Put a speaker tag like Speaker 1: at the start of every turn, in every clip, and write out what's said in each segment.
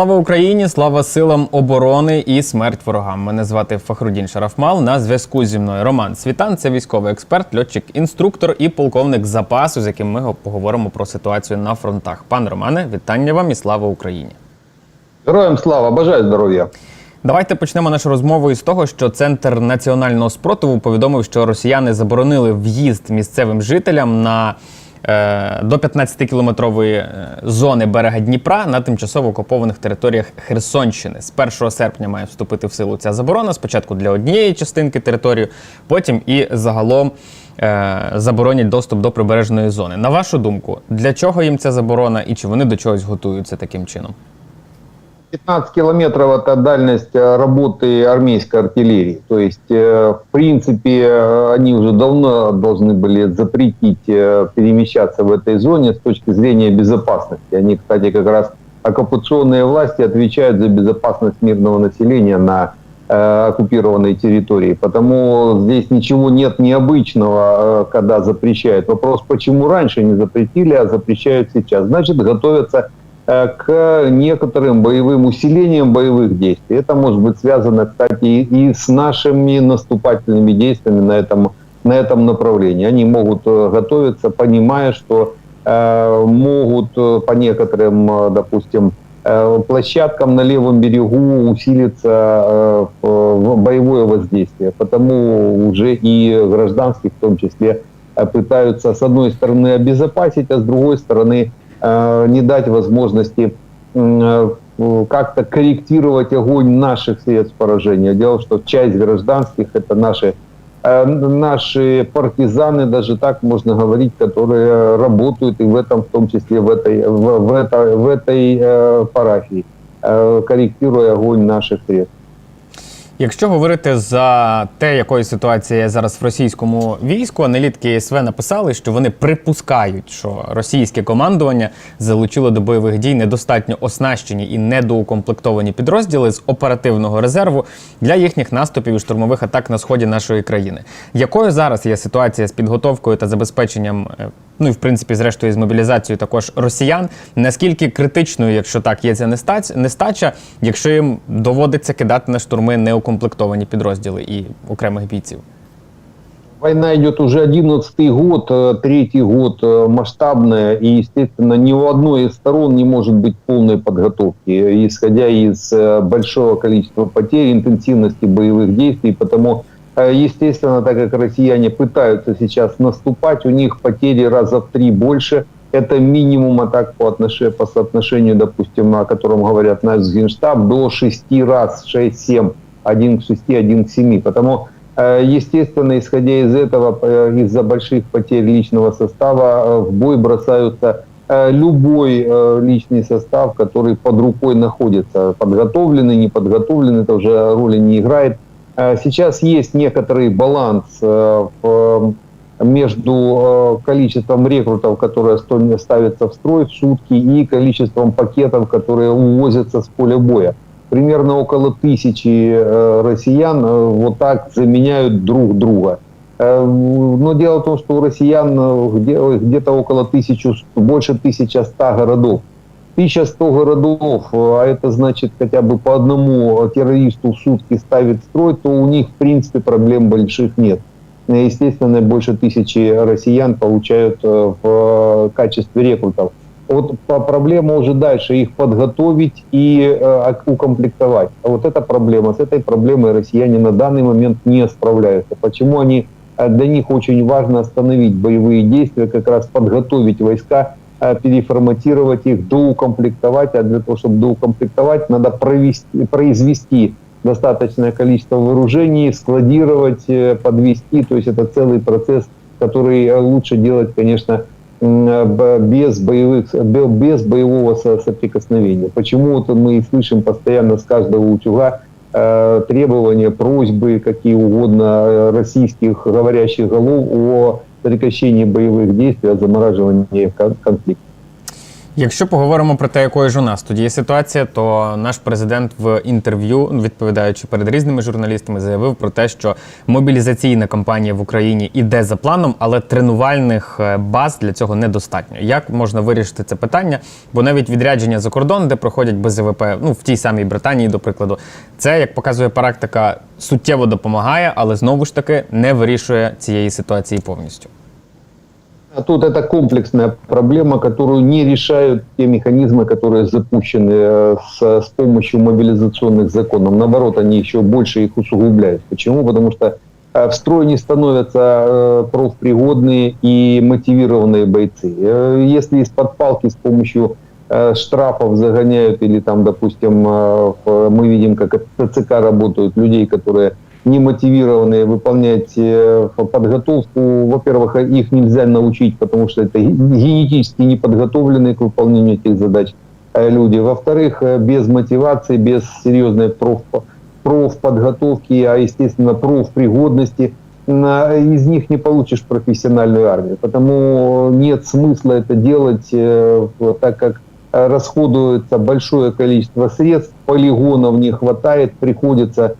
Speaker 1: Слава Україні, слава силам оборони і смерть ворогам. Мене звати Фахрудін Шарафмал. На зв'язку зі мною Роман Світан. Це військовий експерт, льотчик, інструктор і полковник запасу, з яким ми поговоримо про ситуацію на фронтах. Пан Романе, вітання вам і слава Україні.
Speaker 2: Героям слава, бажаю здоров'я.
Speaker 1: Давайте почнемо нашу розмову із того, що центр національного спротиву повідомив, що росіяни заборонили в'їзд місцевим жителям на до 15-кілометрової е, зони берега Дніпра на тимчасово окупованих територіях Херсонщини. З 1 серпня має вступити в силу ця заборона. Спочатку для однієї частинки території, потім і загалом е, заборонять доступ до прибережної зони. На вашу думку, для чого їм ця заборона і чи вони до чогось готуються таким чином?
Speaker 2: 15 километров – это дальность э, работы армейской артиллерии. То есть, э, в принципе, э, они уже давно должны были запретить перемещаться в этой зоне с точки зрения безопасности. Они, кстати, как раз оккупационные власти отвечают за безопасность мирного населения на оккупированной территории. Потому здесь ничего нет необычного, когда запрещают. Вопрос, почему раньше не запретили, а запрещают сейчас. Значит, готовятся к некоторым боевым усилениям боевых действий. Это может быть связано, кстати, и с нашими наступательными действиями на этом, на этом направлении. Они могут э, готовиться, понимая, что э, могут э, по некоторым, э, допустим, э, площадкам на левом берегу э, в боевое воздействие. Потому уже и гражданских в том числе э, пытаются с одной стороны обезопасить, а с другой стороны э, не дать возможности э, как-то корректировать огонь наших средств поражения. Дело, в том, что часть гражданских это наши э, наши партизаны, даже так можно говорить, которые работают и в этом, в том числе в этой, в, в этой, в этой э, парафии, э, корректируя огонь наших средств.
Speaker 1: Якщо говорити за те, якою ситуація зараз в російському війську, аналітики СВ написали, що вони припускають, що російське командування залучило до бойових дій недостатньо оснащені і недоукомплектовані підрозділи з оперативного резерву для їхніх наступів і штурмових атак на сході нашої країни. Якою зараз є ситуація з підготовкою та забезпеченням, е, ну і в принципі, зрештою, з мобілізацією також росіян? Наскільки критичною, якщо так, є ця нестач- нестача, якщо їм доводиться кидати на штурми неукомплектовані підрозділи і окремих бійців?
Speaker 2: Война идет уже 11 год, э, третий год э, масштабная, и, естественно, ни у одной из сторон не может быть полной подготовки, исходя из э, большого количества потерь, интенсивности боевых действий. Потому, э, естественно, так как россияне пытаются сейчас наступать, у них потери раза в три больше. Это минимум атак по, отношению, по соотношению, допустим, о котором говорят наш Генштаб, до 6 раз, 6-7, 1 к 6, 1 к 7. Потому Э, Естественно, исходя из этого, э, из-за больших потерь личного состава, э, в бой бросаются э, любой э, личный состав, который под рукой находится. Подготовленный, неподготовленный, это уже роли не играет. Э, Сейчас есть некоторый баланс э, э, между э, количеством рекрутов, которые ставятся в строй в сутки, и количеством пакетов, которые увозятся с поля боя примерно около тысячи россиян вот так заменяют друг друга. Но дело в том, что у россиян где- где-то около тысячу, больше 1100 городов. 1100 городов, э, а это значит хотя бы по одному террористу в сутки ставить строй, то у них в принципе проблем больших нет. Э, Естественно, больше тысячи россиян получают э, в качестве рекрутов. Вот проблема уже дальше их подготовить и укомплектовать. А вот эта проблема, с этой проблемой россияне на данный момент не справляются. Почему они, для них очень важно остановить боевые действия, как раз подготовить войска, переформатировать их, доукомплектовать, а для того, чтобы доукомплектовать, надо провести, произвести достаточное количество вооружений, складировать, э, подвести, то есть это целый процесс, который э, лучше делать, конечно, без боевых, бе- без боевого со- соприкосновения. Почему вот мы слышим постоянно с каждого утюга э, требования, просьбы, какие угодно э, российских говорящих голов о прекращении боевых действий, о замораживании кон- конфликта.
Speaker 1: Якщо поговоримо про те, якою ж у нас тоді є ситуація, то наш президент в інтерв'ю, відповідаючи перед різними журналістами, заявив про те, що мобілізаційна кампанія в Україні іде за планом, але тренувальних е, баз для цього недостатньо. Як можна вирішити це питання? Бо навіть відрядження за кордон, де проходять без БЗВП, ну в тій самій Британії, до прикладу, це як показує практика, суттєво допомагає, але знову ж таки не вирішує цієї ситуації повністю.
Speaker 2: А тут это комплексная проблема, которую не решают те механизмы, которые запущены э, с, с помощью мобилизационных законов. Наоборот, они еще больше их усугубляют. Почему? Потому что э, в строй не становятся э, профпригодные и мотивированные бойцы. Если из-под палки с помощью штрафов загоняют или там, допустим, мы видим, как ТЦК работают, людей, которые не мотивированные выполнять э, подготовку. Во-первых, их нельзя научить, потому что это генетически не подготовленные к выполнению этих задач э, люди. Во-вторых, э, без мотивации, без серьезной проф, профподготовки, а естественно профпригодности, на- из них не получишь профессиональную армию. Потому нет смысла это делать, так как расходуется большое количество средств, полигонов не хватает, приходится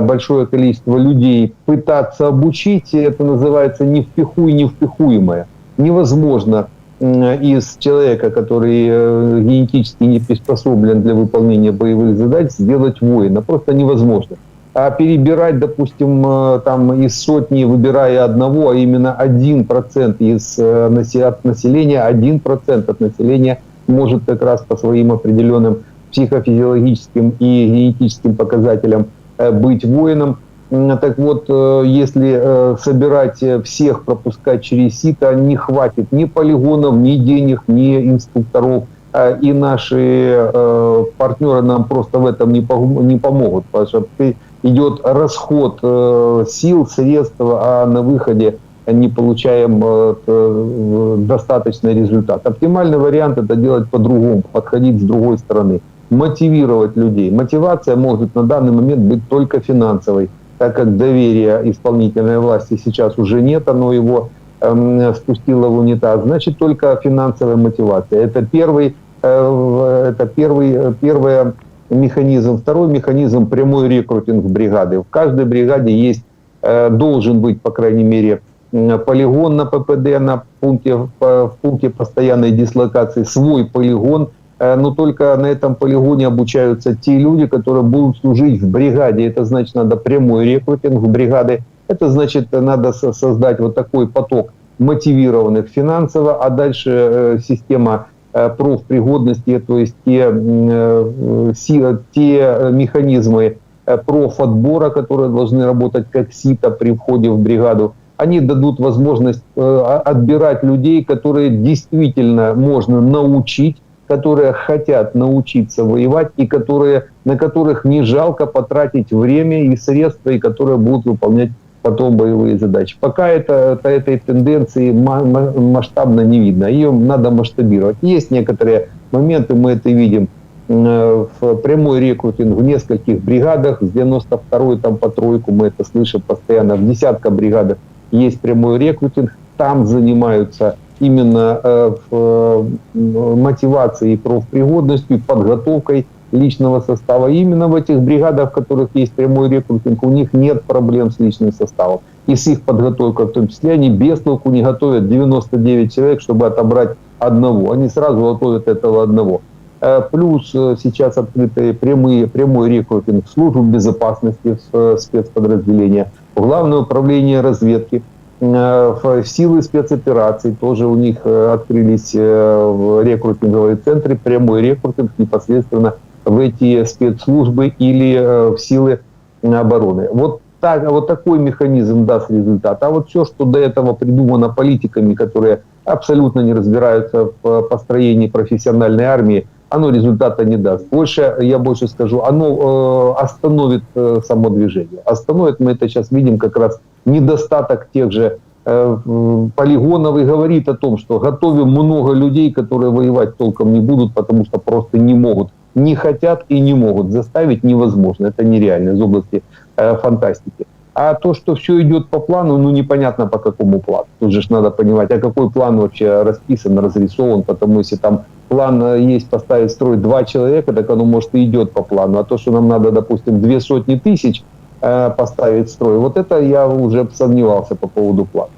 Speaker 2: большое количество людей пытаться обучить, это называется не впихуй невпихуемое. Невозможно из человека, который э, генетически не приспособлен для выполнения боевых задач, сделать воина. Просто невозможно. А перебирать, допустим, э, там из сотни, выбирая одного, а именно 1% из э, насе- от населения, 1% от населения может как раз по своим определенным психофизиологическим и генетическим показателям э, быть воином. Так вот, э, если э, собирать э, всех, пропускать через сито, не хватит ни полигонов, ни денег, ни инструкторов. Э, И наши э, партнеры нам просто в этом не, пом- не помогут, потому что идет расход э, сил, средств, а на выходе не получаем э, э, достаточный результат. Оптимальный вариант это делать по-другому, подходить с другой стороны, мотивировать людей. Мотивация может на данный момент быть только финансовой, так как доверия исполнительной власти сейчас уже нет, оно его эм, спустило в унитаз. Значит, только финансовая мотивация. Это первый, э, это первый, э, первый механизм. Второй механизм – прямой рекрутинг бригады. В каждой бригаде есть, э, должен быть, по крайней мере, полигон на ППД, на пункте, в пункте постоянной дислокации, свой полигон, но только на этом полигоне обучаются те люди, которые будут служить в бригаде. Это значит, надо прямой рекрутинг в бригады. Это значит, надо со- создать вот такой поток мотивированных финансово, а дальше э, система э, профпригодности, то есть те, э, те э, механизмы э, профотбора, которые должны работать как сито при входе в бригаду, они дадут возможность э, отбирать людей, которые действительно можно научить, которые хотят научиться воевать и которые, на которых не жалко потратить время и средства, и которые будут выполнять потом боевые задачи. Пока это, это этой тенденции ма- ма- масштабно не видно. Ее надо масштабировать. Есть некоторые моменты, мы это видим э, в прямой рекрутинг в нескольких бригадах, с 92-й там по тройку, мы это слышим постоянно, в десятка бригадах есть прямой рекрутинг, там занимаются именно э, в, э, мотивацией, профпригодностью, подготовкой личного состава. Именно в этих бригадах, в которых есть прямой рекрутинг, у них нет проблем с личным составом. И с их подготовкой в том числе, они без толку не готовят 99 человек, чтобы отобрать одного. Они сразу готовят этого одного. Э, Плюс сейчас открытые прямые, прямой рекрутинг в службу безопасности в спецподразделения, в Главное управление разведки, в силы спецопераций тоже у них э, открылись э, в рекрутинговые центры, прямой рекрутинг непосредственно в эти спецслужбы или э, в силы обороны. Вот так, вот такой механизм даст результат. А вот все, что до этого придумано политиками, которые абсолютно не разбираются в э, построении профессиональной армии, оно результата не даст. Больше, я больше скажу, оно э, остановит э, само движение. Остановит, мы это сейчас видим, как раз недостаток тех же э, полигонов и говорит о том, что готовим много людей, которые воевать толком не будут, потому что просто не могут, не хотят и не могут. Заставить невозможно, это нереально из области э, фантастики. А то, что все идет по плану, ну непонятно по какому плану. Тут же надо понимать, а какой план вообще расписан, разрисован, потому если там план э, есть поставить строить два человека, так оно может и идет по плану. А то, что нам надо, допустим, две сотни тысяч э, поставить в строй, вот это я уже сомневался по поводу плана.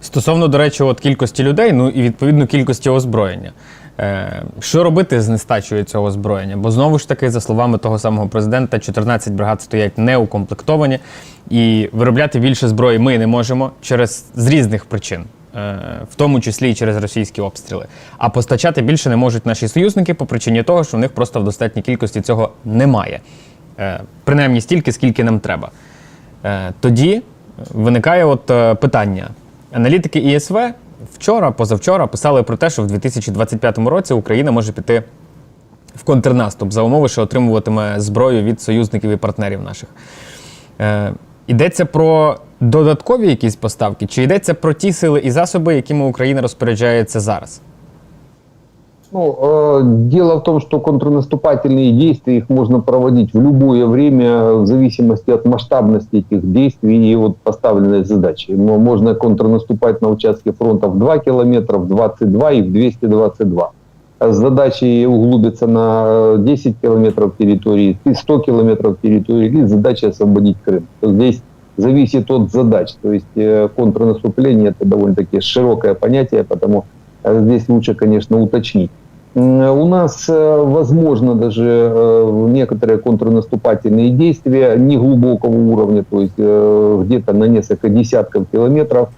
Speaker 1: Стосовно, до речі, от кількості людей, ну і відповідно кількості озброєння. Е, що робити з нестачею цього озброєння? Бо знову ж таки, за словами того самого президента, 14 бригад стоять неукомплектовані, і виробляти більше зброї ми не можемо через з різних причин. е, В тому числі і через російські обстріли. А постачати більше не можуть наші союзники по причині того, що в них просто в достатній кількості цього немає. Е, Принаймні стільки, скільки нам треба. Е, Тоді виникає от е, питання. Аналітики ІСВ вчора, позавчора писали про те, що в 2025 році Україна може піти в контрнаступ за умови, що отримуватиме зброю від союзників і партнерів наших. Йдеться про додаткові якісь поставки, чи йдеться про ті сили і засоби, якими Україна розпоряджається зараз?
Speaker 2: Ну, э, дело в том, что контрнаступательные действия, их можно проводить в любое время, в зависимости от масштабности этих действий и вот поставленной задачи. Но можно контрнаступать на участке фронта в 2 километра, в 22 и в 222. А задачей углубиться на э, 10 километров территории, и 100 километров территории, или задача освободить Крым. Здесь зависит от задач. То есть э, контрнаступление это довольно-таки широкое понятие, потому э, здесь лучше, конечно, уточнить. У нас э, возможно даже э, некоторые контрнаступательные действия неглубокого уровня, то есть э, где-то на несколько десятков километров.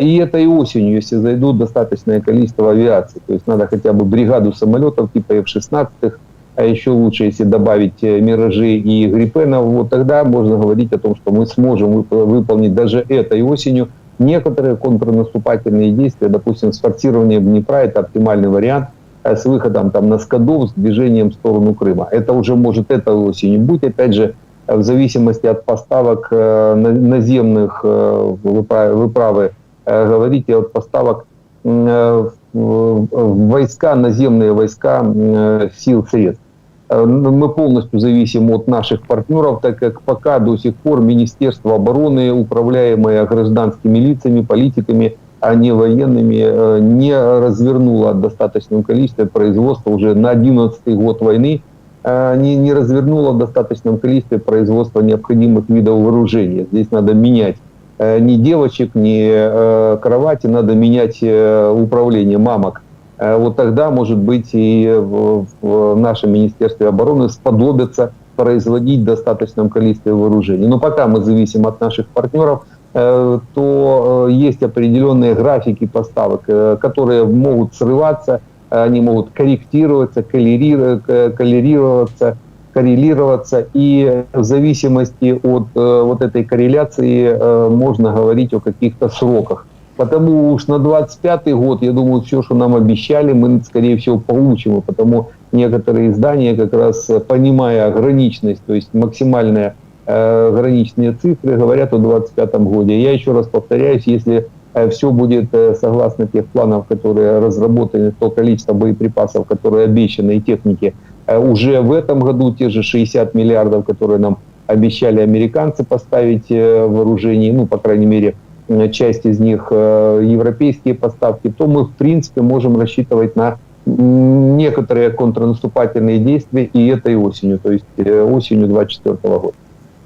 Speaker 2: И этой осенью, если зайдут достаточное количество авиации, то есть надо хотя бы бригаду самолетов типа F-16, а еще лучше, если добавить «Миражи» и «Гриппенов», вот тогда можно говорить о том, что мы сможем вып- выполнить даже этой осенью некоторые контрнаступательные действия, допустим, с форсированием Днепра, это оптимальный вариант, с выходом там на Скадов, с движением в сторону Крыма. Это уже может этой осенью быть, опять же, э, в зависимости от поставок э, на- наземных э, выпра- выправы, э, говорите от поставок э, войска, наземные войска э, сил средств. Э, Мы полностью зависим от наших партнеров, так как пока до сих пор Министерство обороны, управляемое гражданскими лицами, политиками, а не военными, э, не развернуло в достаточном количестве производства уже на 11 год войны, э, не, не развернуло в достаточном количестве производства необходимых видов вооружения. Здесь надо менять э, не девочек, не кровати, надо менять управление мамок. Вот тогда, может быть, и в, в нашем Министерстве обороны сподобятся производить в достаточном количестве вооружений. Но пока мы зависим от наших партнеров, то э, есть определенные графики поставок, э, которые могут срываться, э, они могут корректироваться, коллери- э, коллерироваться, коррелироваться, и в зависимости от э, вот этой корреляции э, можно говорить о каких-то сроках. Потому уж на 25 год, я думаю, все, что нам обещали, мы, скорее всего, получим. И потому некоторые издания, как раз э, понимая ограниченность, то есть максимальные э, граничные цифры, говорят о 25 годе. Я еще раз повторяюсь, если все будет э, согласно тех планов, которые разработаны, то количество боеприпасов, которые обещаны, и техники, э, уже в этом году те же 60 миллиардов, которые нам обещали американцы поставить э, в вооружении, ну, по крайней мере, э, часть из них э, европейские поставки, то мы, в принципе, можем рассчитывать на некоторые контрнаступательные действия и этой осенью, то есть э, осенью 24 года.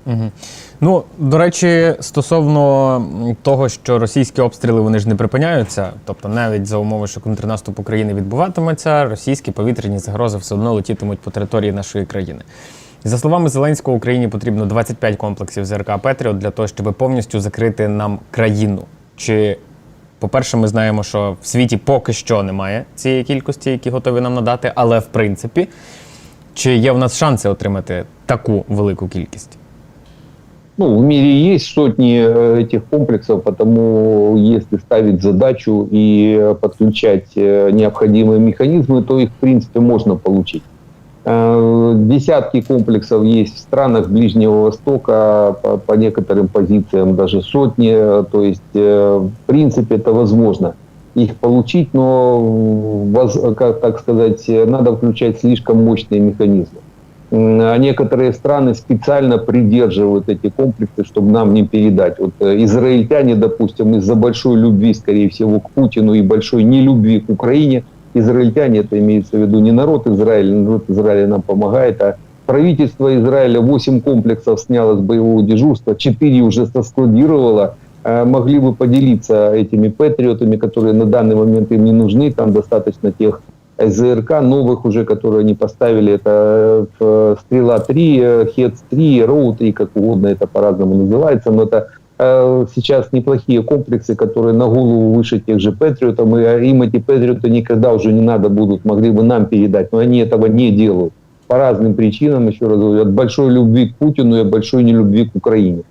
Speaker 1: Угу. Ну, до речі, стосовно того, що російські обстріли вони ж не припиняються, тобто навіть за умови, що контрнаступ України відбуватиметься, російські повітряні загрози все одно летітимуть по території нашої країни. За словами Зеленського, Україні потрібно 25 комплексів ЗРК Петріот для того, щоб повністю закрити нам країну. Чи, по-перше, ми знаємо, що в світі поки що немає цієї кількості, які готові нам надати, але в принципі, чи є в нас шанси отримати таку велику кількість?
Speaker 2: Ну, в мире есть сотни э, этих комплексов, потому если ставить задачу и подключать э, необходимые механизмы, то их, в принципе, можно получить. Э, Десятки комплексов есть в странах Ближнего Востока, по, по некоторым позициям даже сотни, то есть, в принципе, это возможно их получить, но, как так сказать, надо включать слишком мощные механизмы. А некоторые страны специально придерживают эти комплексы, чтобы нам не передать. Вот э, израильтяне, допустим, из-за большой любви, скорее всего, к Путину и большой нелюбви к Украине, израильтяне, это имеется в виду не народ Израиля, народ Израиля нам помогает, а правительство Израиля 8 комплексов сняло с боевого дежурства, 4 уже соскладировало, Э, могли бы поделиться этими патриотами, которые на данный момент им не нужны, там достаточно тех ЗРК новых уже, которые они поставили, это э, Стрела-3, Хец-3, Роу-3, как угодно это по-разному называется, но это э, сейчас неплохие комплексы, которые на голову выше тех же Патриотов, и им эти Патриоты никогда уже не надо будут, могли бы нам передать, но они этого не делают по разным причинам, еще раз говорю, от большой любви к Путину и от большой нелюбви к Украине.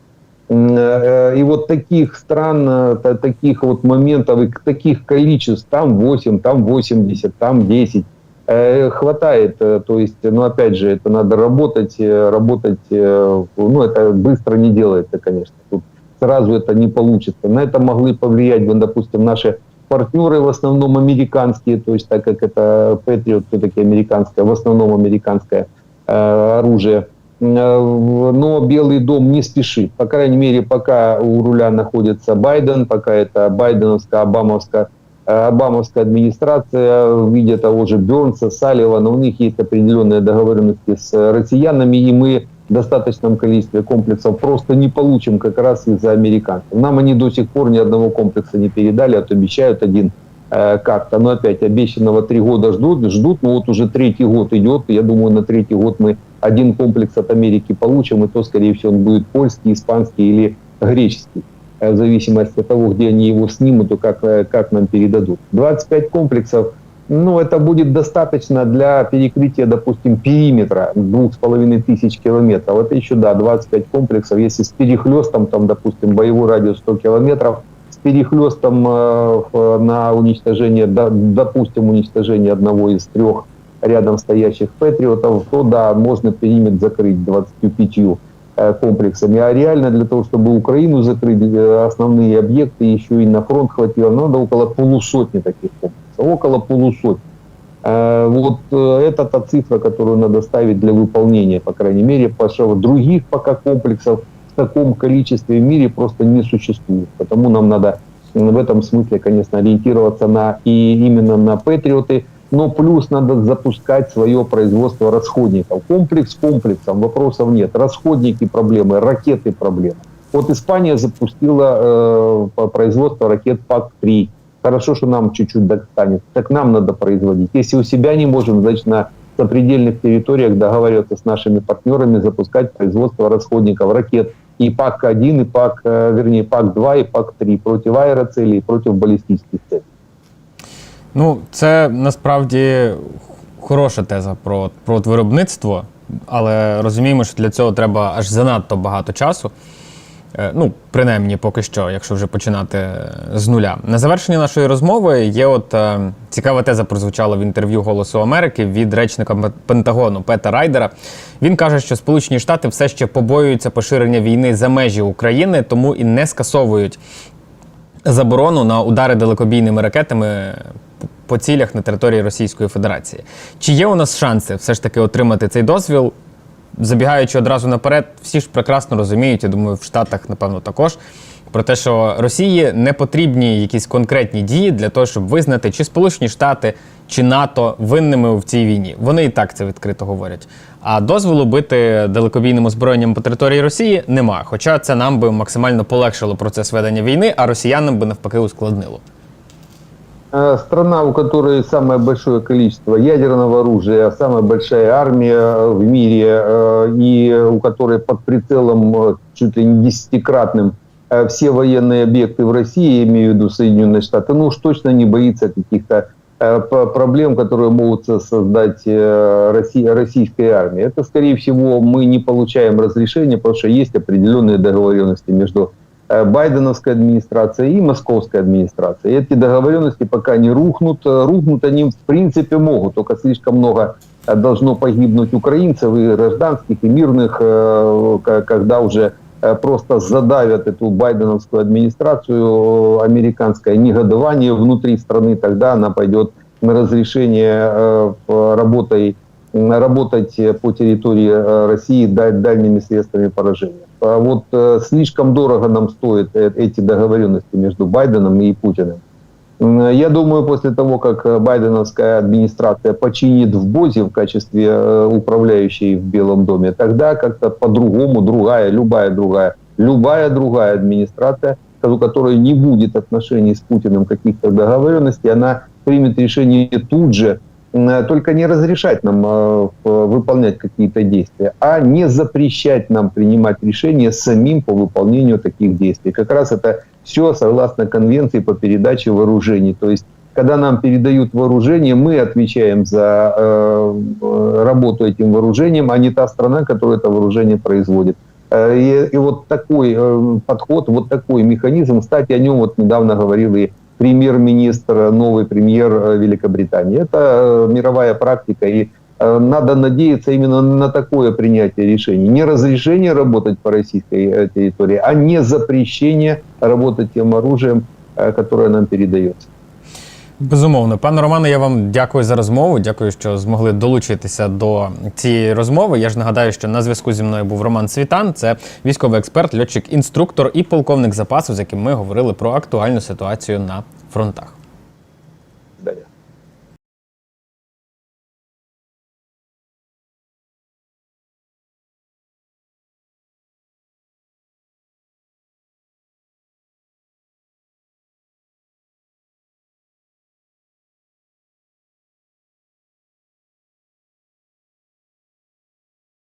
Speaker 2: Э, и вот таких стран, э, таких вот моментов, и таких количеств, там 8, там 80, там 10, э, хватает. То есть, ну, опять же, это надо работать, работать, ну, это быстро не делается, конечно. Тут сразу это не получится. На это могли повлиять, допустим, наши партнеры в основном американские, то есть так как это Patriot все-таки американское, в основном американское оружие – Э, но Белый дом не спешит. По крайней мере, пока у руля находится Байден, пока это байденовская, обамовская, э, обамовская администрация, в виде того же Бернса, Салливана, у них есть определенные договоренности с россиянами, и мы в достаточном количестве комплексов просто не получим как раз из-за американцев. Нам они до сих пор ни одного комплекса не передали, а то обещают один как-то. Но опять обещанного три года ждут, ждут, но вот уже третий год идет, я думаю, на третий год мы один комплекс от Америки получим, и то, скорее всего, он будет польский, испанский или греческий, э, в зависимости от того, где они его снимут и как, э, как нам передадут. 25 комплексов, ну, это будет достаточно для перекрытия, допустим, периметра двух с половиной тысяч километров. Это еще, да, 25 комплексов. Если с перехлестом, там, допустим, боевой радиус 100 километров, перехлестом э, на уничтожение, допустим, уничтожение одного из трех рядом стоящих патриотов, то да, можно периметр закрыть 25 э, комплексами. А реально для того, чтобы Украину закрыть, э, основные объекты, еще и на фронт хватило, надо около полусотни таких комплексов. Около полусотни. Вот это та цифра, которую надо ставить для выполнения, по крайней мере, потому других пока комплексов в таком количестве в мире просто не существует. Потому нам надо в этом смысле, конечно, ориентироваться на и именно на патриоты, но плюс надо запускать свое производство расходников. Комплекс комплексом, вопросов нет. Расходники проблемы, ракеты проблемы. Вот Испания запустила э, производство ракет ПАК-3. Хорошо, что нам чуть-чуть достанет. Так нам надо производить. Если у себя не можем, значит, на сопредельных территориях договариваться с нашими партнерами, запускать производство расходников ракет. И ПАК-1, и ПАК, э, вернее, ПАК-2, и ПАК-3 против аэроцелей, против баллистических целей.
Speaker 1: Ну, це насправді хороша теза про, про виробництво, але розуміємо, що для цього треба аж занадто багато часу. Е, ну, принаймні, поки що, якщо вже починати з нуля. На завершення нашої розмови є от е, цікава теза прозвучала в інтерв'ю Голосу Америки від речника Пентагону Пета Райдера. Він каже, що Сполучені Штати все ще побоюються поширення війни за межі України, тому і не скасовують заборону на удари далекобійними ракетами по цілях на території Російської Федерації. Чи є у нас шанси все ж таки отримати цей дозвіл? Забігаючи одразу наперед, всі ж прекрасно розуміють, я думаю, в Штатах, напевно, також. Про те, що Росії не потрібні якісь конкретні дії для того, щоб визнати, чи Сполучені Штати, чи НАТО винними в цій війні. Вони і так це відкрито говорять. А дозволу бити далекобійним озброєнням по території Росії нема. Хоча це нам би максимально полегшило процес ведення війни, а росіянам би навпаки ускладнило.
Speaker 2: Э, страна, у которой самое большое количество ядерного оружия, самая большая армия в мире, э, и у которой под прицелом э, чуть ли не десятикратным все военные объекты в России, я имею в виду Соединенные Штаты, ну уж точно не боится каких-то проблем, которые могут создать российская армия. Это, скорее всего, мы не получаем разрешения, потому что есть определенные договоренности между Э, байденовская администрация и московская администрация. Эти договоренности пока не рухнут. Э, рухнут они в принципе могут, только слишком много э, должно погибнуть украинцев и гражданских, и мирных, когда уже просто задавят эту байденовскую администрацию, американское негодование внутри страны, тогда она пойдет на разрешение работой, работать по территории России дальними средствами поражения. А вот э, слишком дорого нам стоят э, эти договоренности между Байденом и Путиным. М, Я думаю, после того, как э, байденовская администрация починит в БОЗе в качестве э, управляющей в Белом доме, тогда как-то по-другому другая, любая другая, любая другая администрация, у которой не будет отношений с Путиным каких-то договоренностей, она примет решение тут же, только не разрешать нам э, выполнять какие-то действия, а не запрещать нам принимать решения самим по выполнению таких действий. Как раз это все согласно конвенции по передаче вооружений. То есть, когда нам передают вооружение, мы отвечаем за э, э, работу этим вооружением, а не та страна, которая это вооружение производит. Э, И, и вот такой э, подход, вот такой механизм, кстати, о нем вот недавно говорил и премьер-министр, новый премьер э, Великобритании. Это э, мировая практика, и э, надо надеяться именно на такое принятие решений. Не разрешение работать по российской территории, а не запрещение работать тем оружием, которое нам передается.
Speaker 1: Безумовно, пане Романе, я вам дякую за розмову. Дякую, що змогли долучитися до цієї розмови. Я ж нагадаю, що на зв'язку зі мною був Роман Світан. Це військовий експерт, льотчик, інструктор і полковник запасу, з яким ми говорили про актуальну ситуацію на фронтах.